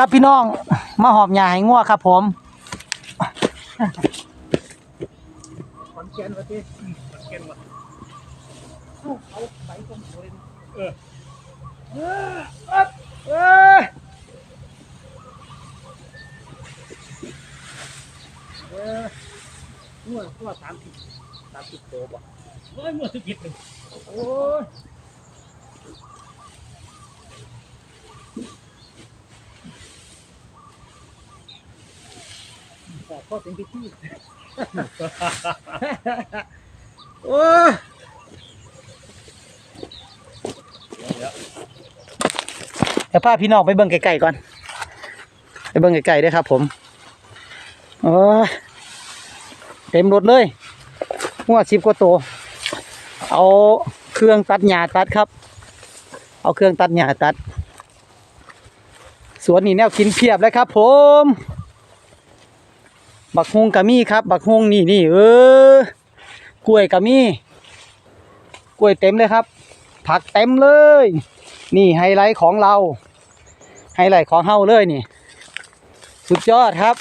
ครับพี่น้องมาหอบหญ้าให้งัวครับ ผมขอนแก่นวะที่ขอนแก่นวะเอาเอาไปตรงโคนเออเออเออเออเออมั่วมั่วสามสิบสามสิบโตบ่โอ้ยมั่วสิบผิดหนึ่งโอ้ย แต่ก็เป็นพิธี โอ้ยเดี๋ยวพาพี่น้องไปเบิ่งไกลๆก่อน ไปเบิ่งไกลๆด้ครับ ผมโอ้ยเต็มรถเลยหัวสิบกว่าตัวเอาเครื่องตัดหญ้าตัดครับ เอาเครื่องตัดหญ้าตัด สวนนี่แนวกินเพียบเลยครับ ผม บักฮวงกะมี่ครับ บักฮวงนี่นี่เออกล้วยกะมี่กล้วยเต็มเลยครับ ผักเต็มเลย นี่ไฮไลท์ของเรา ไฮไลท์ของเฮาเลยนี่ สุดยอดครับ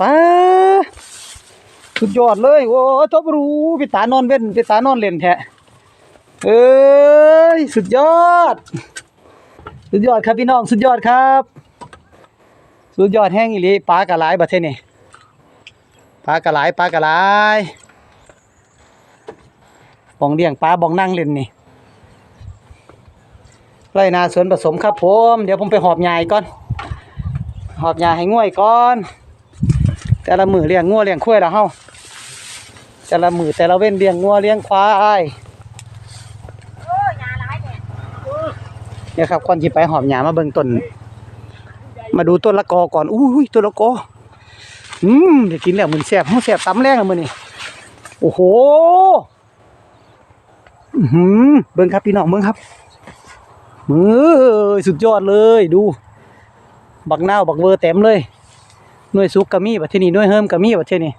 ป้าสุดยอดเลย โอ้จบรู้พี่ตานอนเว้นพี่ตานอนเล่นแท้เอ้ย สุดยอด สุดยอดครับพี่น้อง สุดยอดครับ สุดยอดแห้งอีหลีปลากระหลประเทศนี่ปลากระหลปลากระหลบองเลี้ยงปลาบองนั่งเล่นนี่ไรนาสวนผสมครับผม เดี๋ยวผมไปหอบยายก่อน หอบยาให้ง่วยก่อน แต่ละมือเลี้ยงงัวเลี้ยงควายละเฮาแต่ละมือแต่ละเว้นเลี้ยงงัวเลี้ยงควายเนี่ยครับก่อนที่ไปหอบยามาเบิ่งต้น มาดูต้นละกอก่อนอุ้ยต้นละกออืมเดี๋ยวกินแล้วมันแซ่บมันแซ่บตำแรงอะมื้อนี้โอ้โหอื้อหือเบิ่งครับพี่น้องเบิ่งครับมือสุดยอดเลยดู บักนาวบักเวอร์เต็มเลยน่วยซุกกะมี่บัดที่นี่หน่วยเฮิมกะมี่บัดที่นี่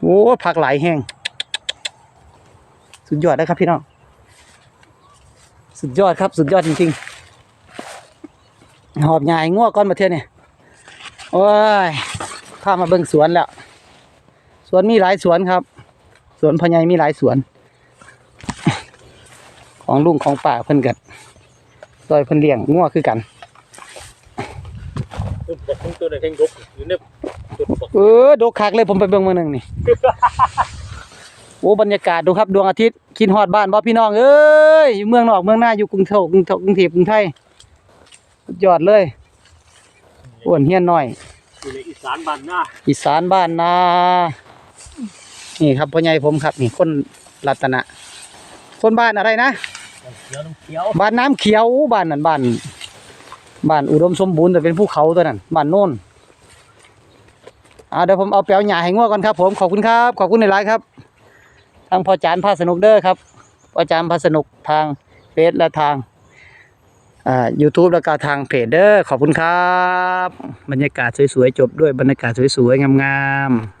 โอ้ผักหลายแห้งสุดยอดนะครับพี่น้องสุดยอดครับ สุดยอดจริงๆ หอบหยายงัวก้อนบัดเที่ยนี่โอ้ยพามาเบิ่งสวนแล้ว สวนมีหลายสวนครับ สวนพญายมีหลายสวน ของลุงของป่าเพิ่นกันซอยเพิ่นเลี้ยงงัวคือกันตัวบอกทั้งตัวในแข่งรบอยู่ในตัวบอกเออดกคักเลยผมไปเบิ่งมื้อหนึงนี่โอ้บรรยากาศดูครับดวงอาทิตย์คิดฮอดบ้านบ่พี่น้องเอ้ยอยู่เมืองนอกเมืองหน้าอยู่กรุงเทพกรุงเทพกรุงเทพกรุงไทย สุดยอดเลยอ้วนเฮียนน้อย อยู่ในอีสานบ้านหน้าอีสานบ้านนา นี่ครับพ่อใหญ่ผมครับ นี่คนรัตนะ คนบ้านอะไรนะ เขียวน้ำเขียวบ้านน้ำเขียวบ้านนั่นบ้านบ้านอุดมสมบูรณ์แต่เป็นภูเขาตัวนั้นบ้านโน่นอ่าเดี๋ยวผมเอาแปลวหญ้าให้งัวก่อนครับ ผมขอบคุณครับขอบคุณในไลน์ครับ ทางพ่อจานพาสนุกเด้อครับพ่อจานพาสนุกทางเฟซและทาง อ่า YouTube แล้วก็ทางเพจเด้อขอบคุณครับ บรรยากาศสวยๆ จบด้วยบรรยากาศสวยๆ งามๆ